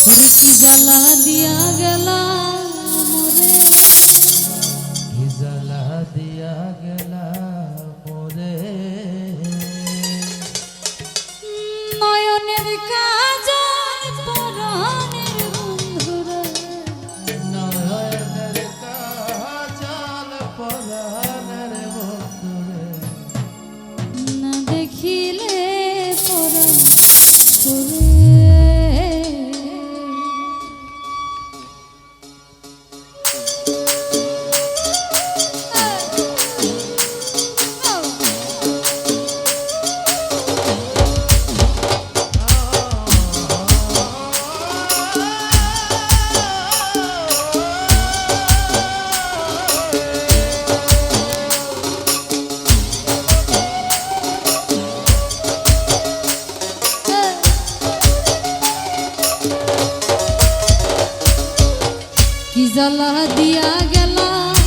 কি জ্বালা দিয়া গেলা দিয়া গেলা নয়নের কা কি জ্বালা দিয়া গেলা?